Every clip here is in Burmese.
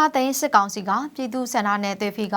နာသိန်းစစ်ကောင်စီကပြည်သူ့ဆန္ဒနယ်တေဖီက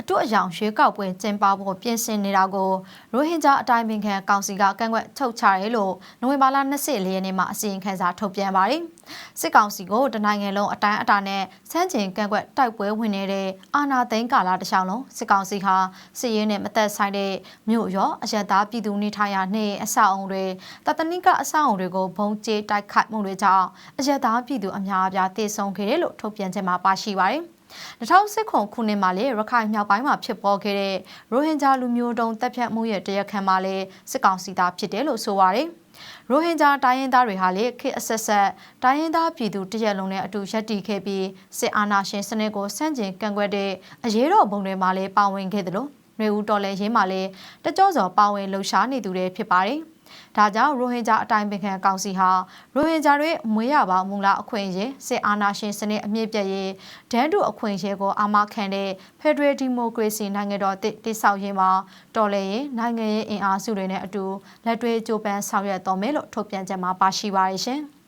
အတွအယောင်ရွေးကောက်ပွဲကျင်းပဖို့ပြင်ဆင်နေတာကိုရိုဟင်ဂျာအတိုင်းပင်ခံကောင်စီကကန့်ကွက်ထုတ်ချရဲလို့နိုဝင်ဘာလ24ရက်နေ့မှာအစီရင်ခံစာထုတ်ပြန်ပါတယ်။စစ်ကောင်စီကိုတနိုင်ငံလုံးအတိုင်းအတာနဲ့စမ်းကျင်ကန့်ကွက်တိုက်ပွဲဝင်နေတဲ့အာနာသိန်းကာလာတစ်လျှောက်လုံးစစ်ကောင်စီဟာစစ်ရေးနဲ့မသက်ဆိုင်တဲ့မြို့ရောအရသာပြည်သူနေထိုင်ရာနေအဆောက်အုံတွေတတနိကအဆောက်အုံတွေကိုဘုံကျဲတိုက်ခိုက်မှုတွေကြောင့်အရသာပြည်သူအများအပြားတေဆုံးခဲ့တယ်လို့ထုတ်ပြန်ချက်မှာပါရှိပါတယ်။2019ခုနှစ်မှာလေရခိုင်မြောက်ပိုင်းမှာဖြစ်ပေါ်ခဲ့တဲ့ရိုဟင်ဂျာလူမျိုးတုံးတပ်ဖြတ်မှုရဲ့တရားခံမှာလေစစ်ကောင်စီသားဖြစ်တယ်လို့ဆိုပါတယ်။ရိုဟင်ဂျာတိုင်းရင်းသားတွေဟာလေခေတ်အဆက်ဆက်တိုင်းရင်းသားပြည်သူတရက်လုံးနဲ့အတူရပ်တည်ခဲ့ပြီးစစ်အာဏာရှင်စနစ်ကိုဆန့်ကျင်ကန့်ကွက်တဲ့အရေးတော်ပုံတွေမှာလည်းပါဝင်ခဲ့တယ်လို့မျိုးဦးတော်လည်းရင်းမှာလည်းတကြော့စော်ပါဝင်လှုပ်ရှားနေသူတွေဖြစ်ပါတယ်။ ဒါကြောင့်ရိုဟင်ဂျာအတိုင်းပင်ခံကောင်စီဟာရိုဟင်ဂျာတွေမွေးရပါမူလအခွင့်အရေးစစ်အာဏာရှင်စနစ်အမြင့်ပြည့်ရေးဒန်းတူအခွင့်အရေးကိုအာမခံတဲ့ Federal Democracy နိုင်ငံတော်တည်ဆောက်ရေးမှာတော်လှန်ရေးနိုင်ငံရေးအင်အားစုတွေနဲ့အတူလက်တွဲကြိုးပမ်းဆောင်ရွက်တော်မယ်လို့ထုတ်ပြန်ချက်မှာပါရှိပါရရှင်။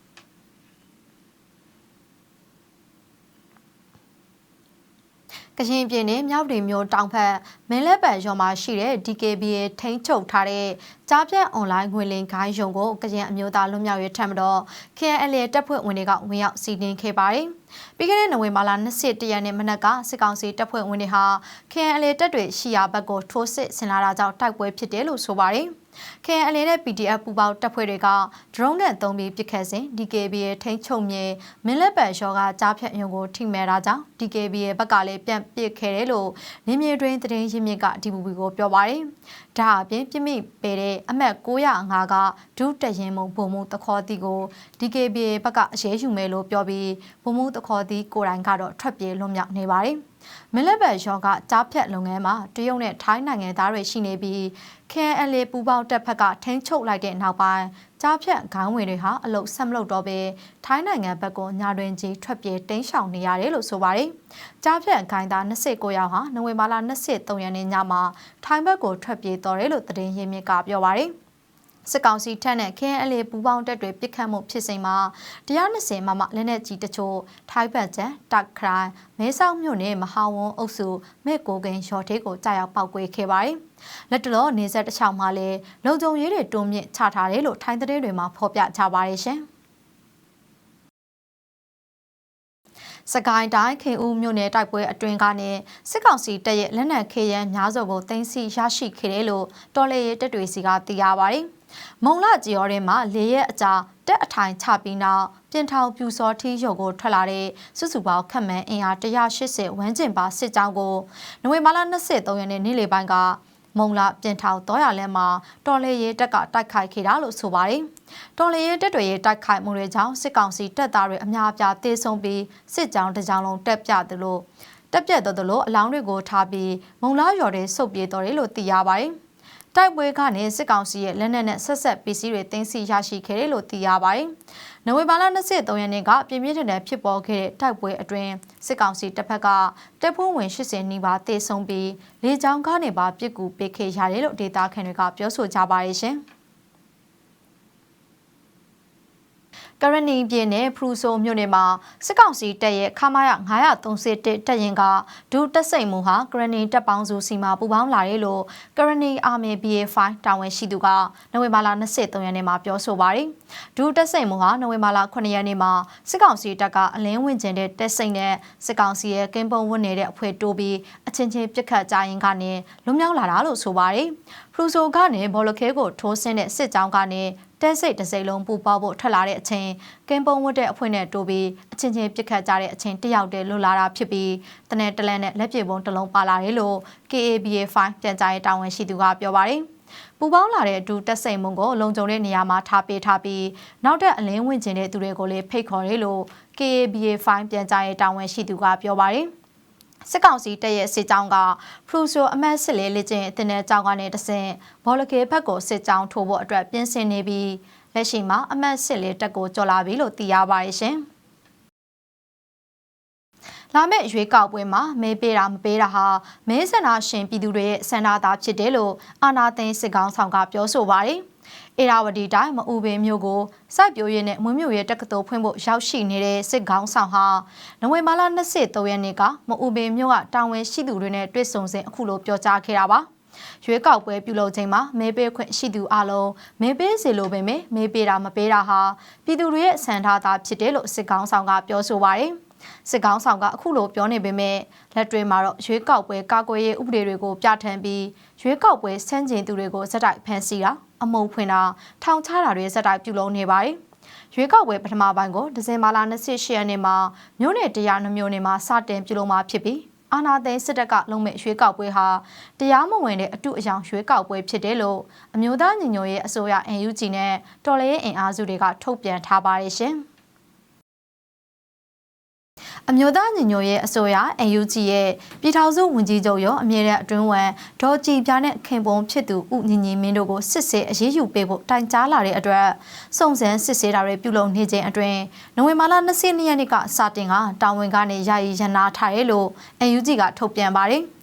ကရင်ပြည်နယ်မြောက်ပြည်မြို့တောင်ဖက်မင်းလက်ပံရွာမှာရှိတဲ့ DKBA ထိန်းချုပ်ထားတဲ့ကြားပြတ်အွန်လိုင်းငွေလင်ခိုင်းရုံကိုကရင်အမျိုးသားလွတ်မြောက်ရေးထံမတော် KNL တပ်ဖွဲ့ဝင်တွေကဝင်ရောက်စီးနင်းခဲ့ပါတယ်။ပြီးခဲ့တဲ့နိုဝင်ဘာလ21ရက်နေ့မနက်ကစစ်ကောင်စီတပ်ဖွဲ့ဝင်တွေဟာ KNL တပ်တွေရှိရာဘက်ကိုထိုးစစ်ဆင်လာတာကြောင့်တိုက်ပွဲဖြစ်တယ်လို့ဆိုပါတယ်။ KNL နဲ့ PDF ပူပေါင်းတပ်ဖွဲ့တွေက drone နဲ့သုံးပြီးပစ်ခတ်စဉ် DKB ရဲ့ထိန်းချုပ်မြေမင်းလက်ပံရောကကြားဖြတ်ရုံကိုထိမဲ့တာကြောင့် DKB ရဲ့ဘက်ကလည်းပြန်ပစ်ခဲ့တယ်လို့နေမြေတွင်သတင်းရင်းမြစ်က DBB ကိုပြောပါတယ်။ဒါအပြင်ပြစ်မိပေတဲ့အမှတ်905ကဒုတရင်မုံဘုံမှုတခေါ်တီကို DKB ဘက်ကအရေးယူမယ်လို့ပြောပြီးဘုံမှုတခေါ်တီကိုတိုင်ကတော့ထွက်ပြေးလွတ်မြောက်နေပါတယ်။ မင်းလက်ဘက်ရောကကြားဖြတ်လုပ်ငန်းမှာတရုတ်နဲ့ထိုင်းနိုင်ငံသားတွေရှိနေပြီး KNL ပူပေါင်းတပ်ဖက်ကထိန်းချုပ်လိုက်တဲ့နောက်ပိုင်းကြားဖြတ်ခေါင်းဝင်တွေဟာအလုတ်ဆက်မလုပ်တော့ဘဲထိုင်းနိုင်ငံဘက်ကညာတွင်ကြီးထွက်ပြေးတိမ်းရှောင်နေရတယ်လို့ဆိုပါတယ်။ကြားဖြတ်ခိုင်းသား29ယောက်ဟာနိုဝင်ဘာလ23ရက်နေ့ညမှာထိုင်းဘက်ကိုထွက်ပြေးတော်တယ်လို့သတင်းရင်းမြစ်ကပြောပါတယ်။ စစ်ကောင်စီထက်နဲ့ KNL ပူပေါင်းတပ်တွေပစ်ခတ်မှုဖြစ်စဉ်မှာ120မမလက်နက်ကြီးတချို့ထိုင်းဘက်ကျန်တက်ခရိုင်မဲဆောက်မြို့နယ်မဟာဝွန်အုပ်စုမဲ့ကိုကိန်းရော်ထေးကိုကြာရောက်ပောက်ကွဲခဲ့ပါတယ်။လက်တလောနေဆက်တစ်ချောင်းမှာလည်းလုံခြုံရေးတွေတွန်းမြင့်ချထားတယ်လို့ထိုင်းသတင်းတွေမှာဖော်ပြကြပါရရှင်။စကိုင်းတိုင်းခင်ဦးမြို့နယ်တိုက်ပွဲအတွင်းကနေစစ်ကောင်စီတပ်ရဲ့လက်နက်ခဲယမ်းများစွာကိုတင်စီရရှိခဲ့တယ်လို့တော်လေရဲတပ်တွေစီကသိရပါတယ်။ မုံလကြီးရောထဲမှာလေရဲ့အကြာတက်အထိုင်ချပြီးနောက်ပြင်ထောင်ပြူစောထီးရုပ်ကိုထွက်လာတဲ့စုစုပေါင်းခန့်မှန်းအင်အား180ဝန်းကျင်ပါစစ်ကြောင်းကိုနိုဝင်ဘာလ23ရက်နေ့နေ့လယ်ပိုင်းကမုံလာပြင်ထောင်တော့ရလဲမှာတော်လေရဲတက်ကတိုက်ခိုက်ခဲ့တာလို့ဆိုပါတယ်။တော်လေရဲတက်တွေရဲ့တိုက်ခိုက်မှုတွေကြောင့်စစ်ကောင်စီတပ်သားတွေအများအပြားတေဆုံးပြီးစစ်ကြောင်းတစ်ကြောင်းလုံးတက်ပြတယ်လို့တက်ပြတ်တော်တယ်လို့အလောင်းတွေကိုထားပြီးမုံလာရော်တွေစုပ်ပြေးတော်တယ်လို့သိရပါတယ်။ တိုက်ပွဲကနေစစ်ကောင်စီရဲ့လက်နက်နဲ့ဆက်ဆက်ပစ္စည်းတွေတင်စီရရှိခဲ့တယ်လို့သိရပါတယ်။နိုဝင်ဘာလ23ရက်နေ့ကပြင်းပြင်းထန်ထန်ဖြစ်ပေါ်ခဲ့တဲ့တိုက်ပွဲအတွင်းစစ်ကောင်စီတပ်ဖက်ကတပ်ဖွဲ့ဝင်80နီးပါးတေဆုံးပြီးလေကြောင်းကနေပါပစ်ကူပေးခဲ့ရတယ်လို့ဒေတာခန်တွေကပြောဆိုကြပါတယ်ရှင်။ ကရဏီပြည်နယ်ဖရူဆိုမြို့နယ်မှာစစ်ကောင်စီတပ်ရဲ့ခမာရ931တပ်ရင်ကဒုတပ်စိန်မှုဟာကရဏီတပ်ပေါင်းစုစီမှာပူပေါင်းလာတယ်လို့ကရဏီအာမီ BA5 တာဝန်ရှိသူကနိုဝင်ဘာလ23ရက်နေ့မှာပြောဆိုပါတယ်။ဒုတပ်စိန်မှုဟာနိုဝင်ဘာလ9ရက်နေ့မှာစစ်ကောင်စီတပ်ကအလင်းဝင်ကျင်တဲ့တပ်စိန်နဲ့စစ်ကောင်စီရဲ့ကင်းပုံဝတ်နေတဲ့အဖွဲ့တိုးပြီးအချင်းချင်းပြစ်ခတ်ကြရင်ကနေလွန်မြောက်လာတာလို့ဆိုပါတယ်။ဖရူဆိုကနေဘော်လခဲကိုထိုးဆင်းတဲ့စစ်ကြောင်းကနေ တက်စိတ်တစ်စိတ်လုံးပူပေါဖို့ထွက်လာတဲ့အချိန်ကင်းပုံဝတ်တဲ့အဖွဲနဲ့တိုးပြီးအချင်းချင်းပြစ်ခတ်ကြတဲ့အချိန်တယောက်တည်းလွတ်လာတာဖြစ်ပြီးတနက်တလန်နဲ့လက်ပြေပုံတစ်လုံးပါလာတယ်လို့ KABA5 ပြန်ကြားရေးတာဝန်ရှိသူကပြောပါတယ်ပူပေါင်းလာတဲ့အတူတက်စိန်မုံကိုလုံခြုံတဲ့နေရာမှာထားပေးထားပြီးနောက်ထပ်အလင်းဝင်ကျင်တဲ့သူတွေကိုလည်းဖိတ်ခေါ်တယ်လို့ KABA5 ပြန်ကြားရေးတာဝန်ရှိသူကပြောပါတယ်။ စစ်ကောင်စီတပ်ရဲ့စစ်ကြောင်းကဖရူဆိုအမတ်စစ်လေးလေကျင်းအတင်းတဲ့ကြောင်းကနေတဆင့်ဘောလကေဘက်ကိုစစ်ကြောင်းထိုးဖို့အတွက်ပြင်ဆင်နေပြီးလက်ရှိမှာအမတ်စစ်လေးတက်ကိုကြော်လာပြီလို့သိရပါတယ်ရှင်။လာမယ့်ရွေးကောက်ပွဲမှာမဲပေးတာမပေးတာဟာမဲဆန္ဒရှင်ပြည်သူတွေရဲ့ဆန္ဒသားဖြစ်တယ်လို့အာနာသိန်းစစ်ကောင်ဆောင်ကပြောဆိုပါတယ်။ အေရာဝတီတိုင်းမအူပင်မြို့ကိုစိုက်ပျိုးရေးနဲ့မွေးမြူရေးတက္ကသိုလ်ဖွင့်ဖို့ရောက်ရှိနေတဲ့စစ်ကောင်းဆောင်ဟာနိုဝင်ဘာလ23ရက်နေ့ကမအူပင်မြို့ကတာဝန်ရှိသူတွေနဲ့တွေ့ဆုံစဉ်အခုလိုပြောကြားခဲ့တာပါရွေးကောက်ပွဲပြုလုပ်ချိန်မှာမဲပေးခွင့်ရှိသူအလုံးမဲပေးစီလိုပေမဲ့မဲပေးတာမပေးတာဟာပြည်သူတွေရဲ့ဆန္ဒသာဖြစ်တယ်လို့စစ်ကောင်းဆောင်ကပြောဆိုပါတယ်စစ်ကောင်းဆောင်ကအခုလိုပြောနေပေမဲ့လက်တွေမှာတော့ရွေးကောက်ပွဲကာကွယ်ရေးဥပဒေတွေကိုပြဋ္ဌာန်းပြီးရွေးကောက်ပွဲဆန့်ကျင်သူတွေကိုစက်တိုက်ဖမ်းဆီးတာ အမုံဖွင့်တာထောင်ချတာတွေစက်တိုက်ပြုလုပ်နေပါတယ်ရွေးကောက်ပွဲပထမပိုင်းကိုဒီဇင်ဘာလ28ရက်နေ့မှာမြို့နယ်တရားနှမျိုးနယ်မှာစတင်ပြုလုပ်မှာဖြစ်ပြီးအာနာသိန်းစစ်တပ်ကလုံမဲ့ရွေးကောက်ပွဲဟာတရားမဝင်တဲ့အတုအယောင်ရွေးကောက်ပွဲဖြစ်တယ်လို့အမျိုးသားညီညွတ်ရေးအစိုးရ NUG နဲ့တော်လှန်ရေးအင်အားစုတွေကထုတ်ပြန်ထားပါတယ်ရှင်။ အမျိုးသားညီညွတ်ရေးအစိုးရ AUG ရဲ့ပြည်ထောင်စုဝန်ကြီးချုပ်ရောအမြဲတမ်းအတွင်းဝန်ဒေါ်ကြည်ပြားနဲ့ခင်ပွန်ဖြစ်သူဦးညီညီမင်းတို့ကိုစစ်ဆေးအရေးယူပေးဖို့တိုင်ကြားလာတဲ့အတွက်စုံစမ်းစစ်ဆေးတာတွေပြုလုပ်နေခြင်းအတွင်းနိုဝင်ဘာလ22ရက်နေ့ကစတင်ကတာဝန်ကနေယာယီရန်နာထားတယ်လို့ AUG ကထုတ်ပြန်ပါတယ်။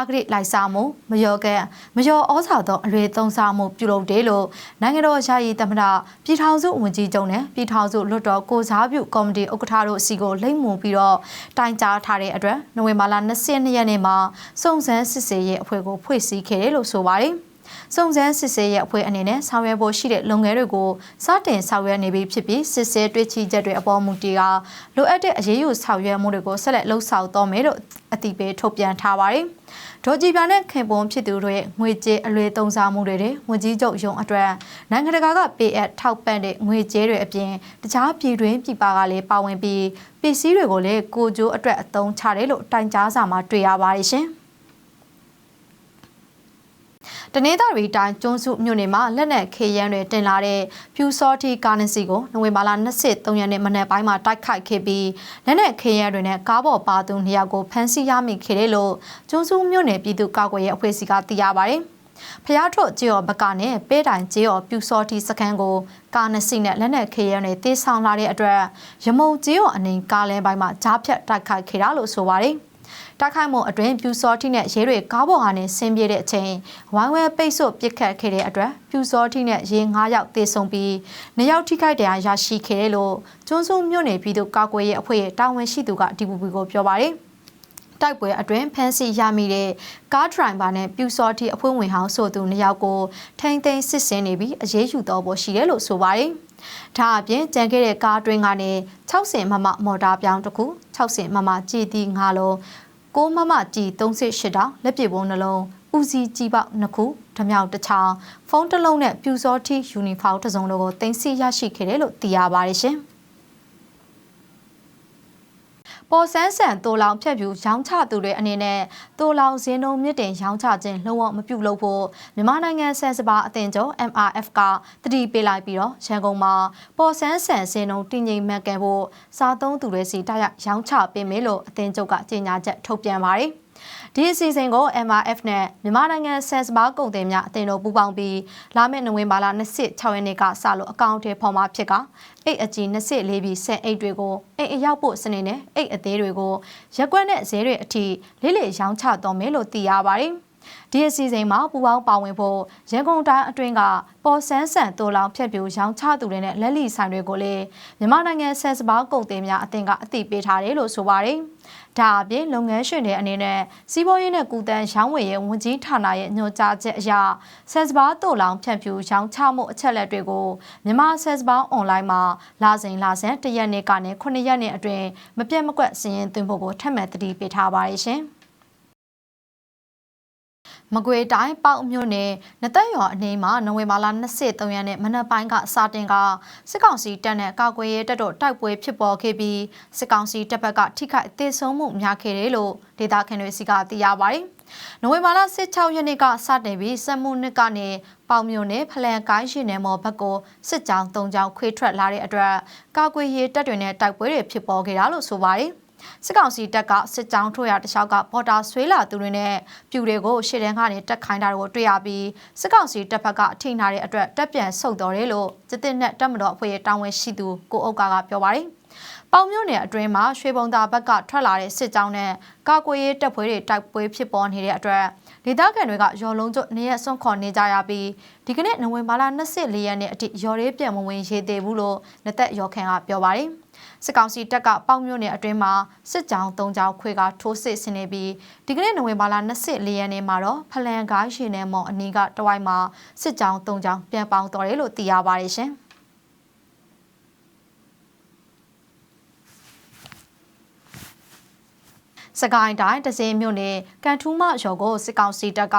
အဂရိလိုက်စားမှုမယောကံမယောဩဇာသောအလွေသုံးစားမှုပြုလုပ်တယ်လို့နိုင်ငံတော်ယာယီသမ္မတပြည်ထောင်စုဝန်ကြီးချုပ်နဲ့ပြည်ထောင်စုလွှတ်တော်ကိုစားပြုကော်မတီဥက္ကဋ္ဌတို့စီကိုလိမ့်မှုပြီးတော့တိုင်ကြားထားတဲ့အတွက်နိုဝင်ဘာလ22ရက်နေ့မှာစုံစမ်းစစ်ဆေးရေးအဖွဲ့ကိုဖွဲ့စည်းခဲ့တယ်လို့ဆိုပါတယ်စုံစမ်းစစ်ဆေးရေးအဖွဲ့အနေနဲ့ဆောင်ရွက်ဖို့ရှိတဲ့လုပ်ငန်းတွေကိုစတင်ဆောင်ရွက်နေပြီဖြစ်ပြီးစစ်ဆေးတွေ့ချချက်တွေအပေါ်မူတည်ကလိုအပ်တဲ့အရေးယူဆောင်ရွက်မှုတွေကိုဆက်လက်လှုပ်ဆောင်တော့မယ်လို့အတိပေးထုတ်ပြန်ထားပါတယ်။ ဒေါ်ကြည်ပြာနဲ့ခင်ပွန်ဖြစ်သူတို့ရဲ့ငွေကြေးအလွေသုံးစားမှုတွေဝန်ကြီးချုပ်ယုံအတွက်နိုင်ငံတကာကပေးအပ်ထောက်ပံ့တဲ့ငွေကြေးတွေအပြင်တခြားပြည်တွင်းပြည်ပကလည်းပါဝင်ပြီးပစ္စည်းတွေကိုလည်းကိုကျိုးအတွက်အသုံးချတယ်လို့တိုင်ကြားစာမှာတွေ့ရပါတယ်ရှင်။ တနင်္သာရီတိုင်းကျွန်းစုမြို့နယ်မှာလက်နက်ခေရန်တွေတင်လာတဲ့ဖြူစောတီကားနစီကိုနိုဝင်ဘာလ23ရက်နေ့မနက်ပိုင်းမှာတိုက်ခိုက်ခဲ့ပြီးလက်နက်ခေရန်တွေနဲ့ကားပေါ်ပါသူနှစ်ယောက်ကိုဖမ်းဆီးရမိခဲ့တယ်လို့ကျွန်းစုမြို့နယ်ပြည်သူ့ကာကွယ်ရေးအဖွဲ့အစည်းကသိရပါတယ်။ဖျားထုတ်ကြေော်ဘကနဲ့ပဲတိုင်ကြေော်ပြူစောတီစခန်းကိုကားနစီနဲ့လက်နက်ခေရန်တွေတေးဆောင်လာတဲ့အတွက်ရမုံကြေော်အနေကားလဲပိုင်းမှာကြားဖြတ်တိုက်ခိုက်ခဲ့တာလို့ဆိုပါတယ်။ တိုက်ခိုက်မှုအတွင်းပြူစောတိနဲ့ရဲတွေကားပေါ်ကနေဆင်းပြေတဲ့အချိန်ဝိုင်းဝဲပိတ်ဆို့ပစ်ခတ်ခဲ့တဲ့အတွက်ပြူစောတိနဲ့ရဲ9ယောက်သေဆုံးပြီး2ယောက်ထိခိုက်ဒဏ်ရာရရှိခဲ့တယ်လို့ကျွန်းစုံမြို့နယ်ပြည်သူ့ကာကွယ်ရေးအဖွဲ့ရဲ့တာဝန်ရှိသူက DPP ကိုပြောပါတယ်တိုက်ပွဲအတွင်းဖမ်းဆီးရမိတဲ့ကားဒရိုင်ဘာနဲ့ပြူစောတိအဖွဲ့ဝင်ဟောင်းဆိုသူနှစ်ယောက်ကိုထိန်းသိမ်းစစ်ဆေးနေပြီးအရေးယူတော့ဖို့ရှိတယ်လို့ဆိုပါတယ်။ဒါအပြင်ကြံခဲ့တဲ့ကားတွင်းကနေ60မမမော်တာပြောင်းတစ်ခု60မမကြည်တီ၅လုံး 6မမကြည်38တောင်လက်ပစ်ပုံးနှလုံးဦးစီးကြီးပေါက်2ခုဓမြောက်တစ်ချောင်းဖုန်းတစ်လုံးနဲ့ပြူစောတိယူနီဖောင်းတစ်စုံတို့ကိုတင်စီရရှိခဲ့တယ်လို့သိရပါတယ်ရှင်။ ပေါ်ဆန်းဆန်တိုလောင်ဖြတ်ပြူရောင်းချသူတွေအနေနဲ့တိုလောင်ဇင်းတုံးမြင့်တင်ရောင်းချခြင်းလုံးဝမပြုလုပ်ဖို့မြန်မာနိုင်ငံဆန်စပါအသင်းချုပ် MRF ကတတိပေးလိုက်ပြီးတော့ရန်ကုန်မှာပေါ်ဆန်းဆန်ဇင်းတုံးတည်ငြိမ်မှတ်ကန်ဖို့စားသုံးသူတွေစီတိုက်ရိုက်ရောင်းချပေးမယ်လို့အသင်းချုပ်ကကြေညာချက်ထုတ်ပြန်ပါတယ်။ ဒီအစီအစဉ်ကို MRF နဲ့မြန်မာနိုင်ငံဆန်စပါးကုန်သည်များအသင်းတို့ပူးပေါင်းပြီးလာမယ့်နိုဝင်ဘာလ26ရက်နေ့ကစလို့အကောင့်ထဲပေါ်မှာဖြစ်ကအိတ်အကြီး24ပြီးဆန်အိတ်တွေကိုအိတ်အရောက်ဖို့စနေနဲ့အိတ်အသေးတွေကိုရက်ွက်နဲ့ဈေးတွေအထိလေးလေးရောင်းချတော့မယ်လို့သိရပါတယ် ဒီအစီအစဉ်မှာပူပေါင်းပါဝင်ဖို့ရန်ကုန်တိုင်းအတွင်းကပေါ်ဆန်းဆန်တိုလောင်ဖြတ်ပြူရောင်းချသူတွေနဲ့လက်လီဆိုင်တွေကိုလည်းမြန်မာနိုင်ငံဆန်စပါးကုန်သည်များအသင်းကအသိပေးထားတယ်လို့ဆိုပါတယ်။ဒါအပြင်လုပ်ငန်းရှင်တွေအနေနဲ့စီးပွားရေးနဲ့ကုသန်းရောင်းဝယ်ရေးဝန်ကြီးဌာနရဲ့ညွှန်ကြားချက်အရဆန်စပါးတိုလောင်ဖြတ်ပြူရောင်းချမှုအချက်လက်တွေကိုမြန်မာဆန်စပါးအွန်လိုင်းမှာလာစဉ်လာစဉ်တရက်နေ့ကနေ9ရက်နေ့အတွင်းမပြတ်မကွက်စီးရင်သွင်းဖို့ကိုထပ်မံတတိပေးထားပါတယ်ရှင်။ မကွေတိုင်းပေါက်မြို့နယ်နသက်ရွာအနီးမှာနိုဝင်ဘာလ23ရက်နေ့မနက်ပိုင်းကစတင်ကစစ်ကောင်စီတပ်နဲ့ကာကွယ်ရေးတပ်တို့တိုက်ပွဲဖြစ်ပေါ်ခဲ့ပြီးစစ်ကောင်စီတပ်ဘက်ကထိခိုက်ဒေဆုံးမှုများခဲ့တယ်လို့ဒေသခံတွေစီကသိရပါတယ်။နိုဝင်ဘာလ16ရက်နေ့ကစတင်ပြီးစက်မှုနှစ်ကနေပေါမြို့နယ်ဖလန်ကိုင်းရှိနယ်မော်ဘက်ကိုစစ်ကြောင်း၃ကြောင်းခွေးထွက်လာတဲ့အတွက်ကာကွယ်ရေးတပ်တွေနဲ့တိုက်ပွဲတွေဖြစ်ပေါ်ခဲ့တာလို့ဆိုပါတယ်။ စစ်ကောင်စီတပ်ကစစ်ကြောင်းထိုးရတခြားကပေါ်တာဆွေးလာသူတွေနဲ့ပြူတွေကိုရှေ့တန်းကနေတက်ခိုင်းတာကိုတွေ့ရပြီးစစ်ကောင်စီတပ်ဘက်ကအထိနာတဲ့အတွက်တက်ပြန်ဆုတ်တော်တယ်လို့စစ်တပ်နဲ့တပ်မတော်အဖွဲ့ရဲ့တာဝန်ရှိသူကိုအုပ်ကကပြောပါတယ်ပေါင်မြို့နယ်အတွင်းမှာရွှေဘုံသာဘက်ကထွက်လာတဲ့စစ်ကြောင်းနဲ့ကာကွယ်ရေးတပ်ဖွဲ့တွေတိုက်ပွဲဖြစ်ပေါ်နေတဲ့အတွက် ဒေသခံတွေကရော်လုံးကျွတ်နေရက်စွန့်ခေါ်နေကြရပြီးဒီကနေ့နိုဝင်ဘာလ24ရက်နေ့အထိရော်ရေးပြန်မဝင်ရေးသေးဘူးလို့လက်သက်ရော်ခန်ကပြောပါတယ်စစ်ကောင်စီတပ်ကပေါက်မြို့နယ်အတွင်းမှာစစ်ကြောင်း၃ကြောင်းခွေကထိုးစစ်ဆင်နေပြီးဒီကနေ့နိုဝင်ဘာလ24ရက်နေ့မှာတော့ဖလန်ကားရှင်နယ်မော်အနီးကတဝိုက်မှာစစ်ကြောင်း၃ကြောင်းပြန်ပေါင်းတော်တယ်လို့သိရပါတယ်ရှင်။ စကိုင်းတိုင်းတစင်းမြို့နယ်ကန်ထူးမရော်ကိုစစ်ကောင်စီတပ်က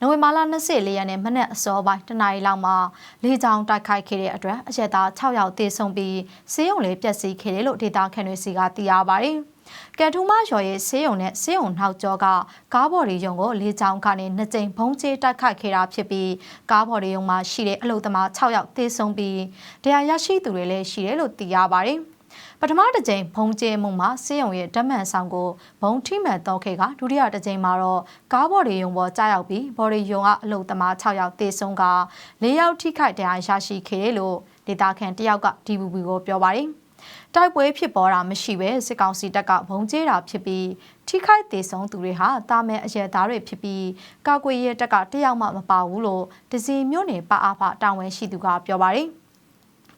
နိုဝင်ဘာလ24ရက်နေ့မနက်အစောပိုင်းတနာရီလောက်မှာလေကြောင်းတိုက်ခိုက်ခဲ့တဲ့အတွက်အရက်သား6ယောက်သေဆုံးပြီးဆေးရုံလေးပျက်စီးခဲ့တယ်လို့ဒေတာခန်တွေစီကသိရပါတယ်။ကန်ထူးမရော်ရဲ့ဆေးရုံနဲ့ဆေးရုံနောက်ကျောကကားဘော်ဒီယုံကိုလေကြောင်းကနေနှစ်ကြိမ်ဘုံကျဲတိုက်ခိုက်ခဲ့တာဖြစ်ပြီးကားဘော်ဒီယုံမှာရှိတဲ့အလုသမား6ယောက်သေဆုံးပြီးတရားရရှိသူတွေလည်းရှိတယ်လို့သိရပါတယ်။ ပထမတစ်ကြိမ်ဘုံကျဲမှုမှာစေယုံရဲ့ဓာတ်မှန်ဆောင်ကိုဘုံထိမှန်တော့ခဲ့ကဒုတိယတစ်ကြိမ်မှာတော့ကားဘော်ဒီယုံပေါ်ကြားရောက်ပြီးဘော်ဒီယုံကအလုသမား6ယောက်သေဆုံးက၄ယောက်ထိခိုက်တရားရရှိခဲ့တယ်လို့ဒေတာခန်တယောက်က DVB ကိုပြောပါတယ်တိုက်ပွဲဖြစ်ပေါ်တာမရှိပဲစစ်ကောင်စီတပ်ကဘုံကျဲတာဖြစ်ပြီးထိခိုက်သေးဆုံးသူတွေဟာတာမဲအရက်သားတွေဖြစ်ပြီးကာကွယ်ရေးတပ်ကတယောက်မှမပါဘူးလို့ဒစီမြို့နယ်ပအားဖတာဝန်ရှိသူကပြောပါတယ်။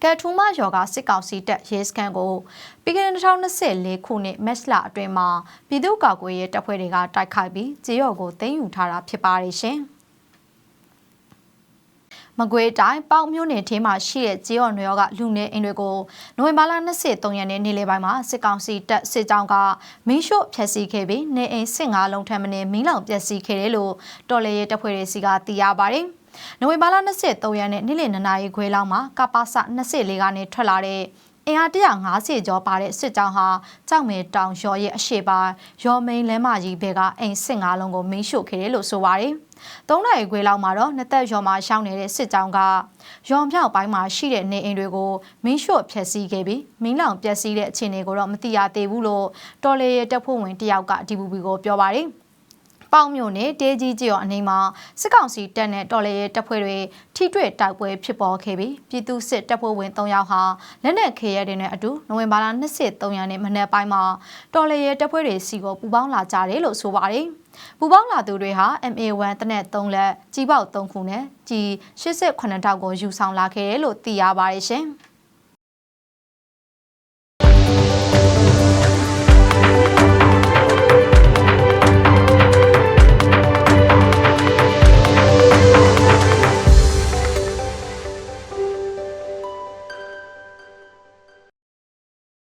ကဲထူးမယောဂစစ်ကောင်စီတပ်ရဲစခန်းကိုပြီးခဲ့တဲ့2024ခုနှစ်မတ်လအတွင်းမှာပြည်သူ့ကာကွယ်ရေးတပ်ဖွဲ့တွေကတိုက်ခိုက်ပြီးကြေးရော်ကိုသိမ်းယူထားတာဖြစ်ပါတယ်ရှင်။မကွေးတိုင်းပေါက်မြို့နယ်ထင်းမှာရှိတဲ့ကြေးရော်နွေရောကလူနေအိမ်တွေကိုနိုဝင်ဘာလ23ရက်နေ့နေ့လယ်ပိုင်းမှာစစ်ကောင်စီတပ်စစ်ကြောင်းကမင်းရှို့ဖျက်ဆီးခဲ့ပြီးနေအိမ်15လုံးထပ်မင်းမင်းလောင်ပျက်စီးခဲ့တယ်လို့တော်လေရဲတပ်ဖွဲ့တွေစီကသိရပါတယ်။ နိုဝင်ဘာလ23ရက်နေ့နေ့လယ်2နာရီခွဲလောက်မှာကပ္ပစ24ကနေထွက်လာတဲ့အင်အား150ကျော်ပါတဲ့စစ်ကြောင်းဟာကြောက်မဲတောင်ရော်ရဲ့အရှိပိုင်းရော်မိန်လမ်းမကြီးဘက်ကအိမ်15လုံးကိုမင်းရှို့ခဲ့တယ်လို့ဆိုပါတယ်။သုံးနိုင်ခွေလောက်မှာတော့နှစ်သက်ရော်မှာရှောင်းနေတဲ့စစ်ကြောင်းကရော်မြောက်ပိုင်းမှာရှိတဲ့နေအိမ်တွေကိုမင်းရှို့ဖျက်ဆီးခဲ့ပြီးမင်းလောင်ပျက်စီးတဲ့အခြေအနေကိုတော့မသိရသေးဘူးလို့တော်လေရဲ့တပ်ဖွဲ့ဝင်တယောက်က DVB ကိုပြောပါတယ်။ ပေါင်မြို့နယ်တေးကြီးကျော်အနီးမှာစစ်ကောင်စီတပ်နဲ့တော်လှန်ရေးတပ်ဖွဲ့တွေထိတွေ့တိုက်ပွဲဖြစ်ပေါ်ခဲ့ပြီးပြည်သူစစ်တပ်ဖွဲ့ဝင်3ယောက်ဟာလက်နက်ခဲရဲတွေနဲ့အတူနိုဝင်ဘာလ23ရက်နေ့မနက်ပိုင်းမှာတော်လှန်ရေးတပ်ဖွဲ့တွေစီကိုပူးပေါင်းလာကြတယ်လို့ဆိုပါတယ်။ပူပေါင်းလာသူတွေဟာ MA1 တနက်3လက်ကြီးပေါက်3ခုနဲ့ကြီး88တောက်ကိုယူဆောင်လာခဲ့တယ်လို့သိရပါတယ်ရှင်။